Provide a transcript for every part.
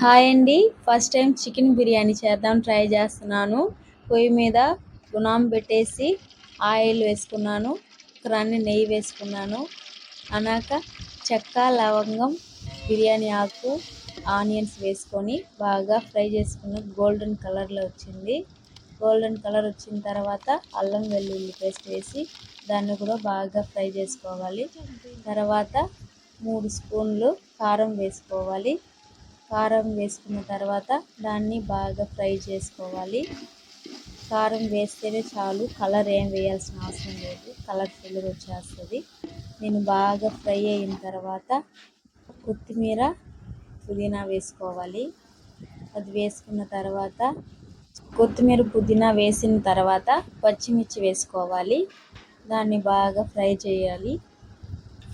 Hi అండి. First time chicken biryani చేద్దాం try చేస్తున్నాను. పొయ్యి మీద గుణం పెట్టేసి ఆయిల్ వేసుకున్నాను. క్రాన్ని నెయ్యి వేసుకున్నాను. అనాక చెక్క లవంగం బిర్యానీ ఆకు ఆనియన్స్ వేసుకొని బాగా ఫ్రై చేసుకున్న గోల్డెన్ కలర్లో వచ్చింది. గోల్డెన్ కలర్ వచ్చిన తర్వాత అల్లం వెల్లుల్లి పేస్ట్ వేసి దాన్ని కూడా బాగా ఫ్రై చేసుకోవాలి. తర్వాత మూడు స్పూన్లు కారం వేసుకోవాలి. కారం వేసుకున్న తర్వాత దాన్ని బాగా ఫ్రై చేసుకోవాలి. కారం వేస్తేనే చాలు. కలర్ ఏం వేయాల్సిన అవసరం లేదు. కలర్ఫుల్గా వచ్చేస్తుంది. నేను బాగా ఫ్రై అయిన తర్వాత కొత్తిమీర పుదీనా వేసుకోవాలి. అది వేసుకున్న తర్వాత కొత్తిమీర పుదీనా వేసిన తర్వాత పచ్చిమిర్చి వేసుకోవాలి. దాన్ని బాగా ఫ్రై చేయాలి.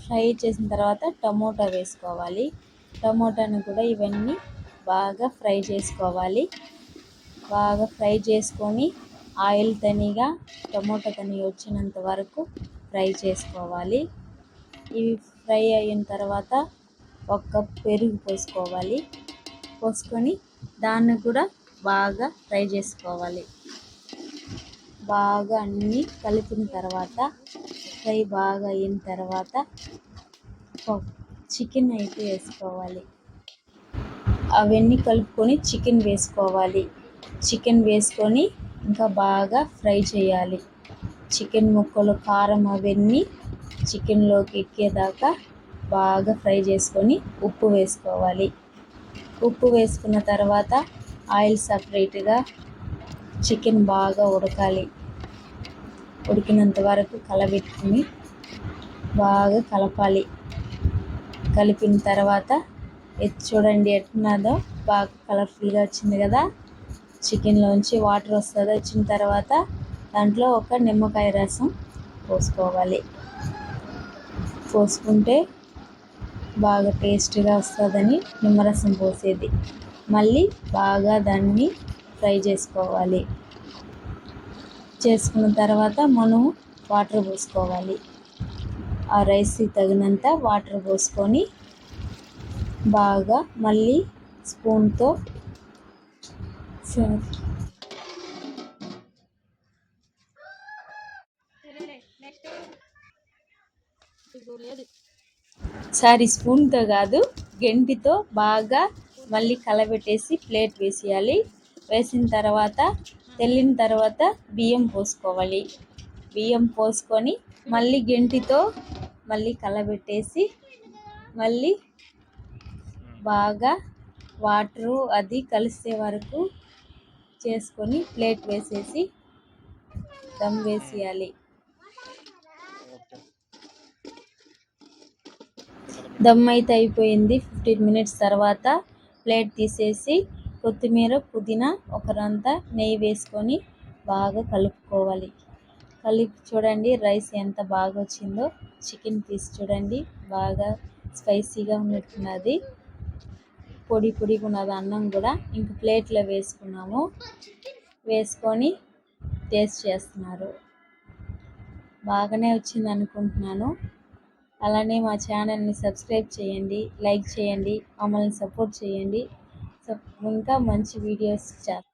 ఫ్రై చేసిన తర్వాత టమోటా వేసుకోవాలి. టమోటాను కూడా ఇవన్నీ బాగా ఫ్రై చేసుకోవాలి. బాగా ఫ్రై చేసుకొని ఆయిల్ తనిగా టమోటా తని వచ్చినంత వరకు ఫ్రై చేసుకోవాలి. ఇవి ఫ్రై అయిన తర్వాత ఒక కప్ పెరుగు పోసుకోవాలి. పోసుకొని దాన్ని కూడా బాగా ఫ్రై చేసుకోవాలి. బాగా అన్నీ కలిపిన తర్వాత ఫ్రై బాగా అయిన తర్వాత చికెన్ అయితే వేసుకోవాలి. అవన్నీ కలుపుకొని చికెన్ వేసుకోవాలి. చికెన్ వేసుకొని ఇంకా బాగా ఫ్రై చేయాలి. చికెన్ ముక్కలు కారం అవన్నీ చికెన్లోకి ఎక్కేదాకా బాగా ఫ్రై చేసుకొని ఉప్పు వేసుకోవాలి. ఉప్పు వేసుకున్న తర్వాత ఆయిల్ సపరేట్గా చికెన్ బాగా ఉడకాలి. ఉడికినంత వరకు కలబెట్టుకుని బాగా కలపాలి. కలిపిన తర్వాత ఇది చూడండి ఎట్టున్నదో బాగా కలర్ఫుల్గా వచ్చింది కదా. చికెన్లోంచి వాటర్ వస్తుంది వచ్చిన తర్వాత దాంట్లో ఒక నిమ్మకాయ రసం పోసుకోవాలి. పోసుకుంటే బాగా టేస్ట్గా వస్తుందని నిమ్మరసం పోసేది. మళ్ళీ బాగా దాన్ని ఫ్రై చేసుకోవాలి. చేసుకున్న తర్వాత మనం వాటర్ పోసుకోవాలి. ఆ రైస్కి తగినంత వాటర్ పోసుకొని బాగా మళ్ళీ స్పూన్తో సారీ స్పూన్తో కాదు గెంటితో బాగా మళ్ళీ కలబెట్టేసి ప్లేట్ వేసేయాలి. వేసిన తర్వాత తెల్లిన తర్వాత బియ్యం పోసుకోవాలి. బియ్యం పోసుకొని మళ్ళీ గెంటితో మళ్ళీ కలబెట్టేసి మళ్ళీ బాగా వాటరు అది కలిసే వరకు చేసుకొని ప్లేట్ వేసేసి దమ్ వేసేయాలి. దమ్ అయితే అయిపోయింది. ఫిఫ్టీన్ మినిట్స్ తర్వాత ప్లేట్ తీసేసి కొత్తిమీర పుదీనా ఒకరంతా నెయ్యి వేసుకొని బాగా కలుపుకోవాలి. కలిపి చూడండి రైస్ ఎంత బాగా వచ్చిందో చికెన్ పీస్ చూడండి బాగా స్పైసీగా ఉన్నట్టున్నది. పొడి పొడిగా ఉన్నది అన్నం కూడా. ఇంక ప్లేట్లో వేసుకున్నాము. వేసుకొని టేస్ట్ చేస్తున్నారు. బాగానే వచ్చింది అనుకుంటున్నాను. అలానే మా ఛానల్ని సబ్స్క్రైబ్ చేయండి లైక్ చేయండి మమ్మల్ని సపోర్ట్ చేయండి. ఇంకా మంచి వీడియోస్ చేస్తాం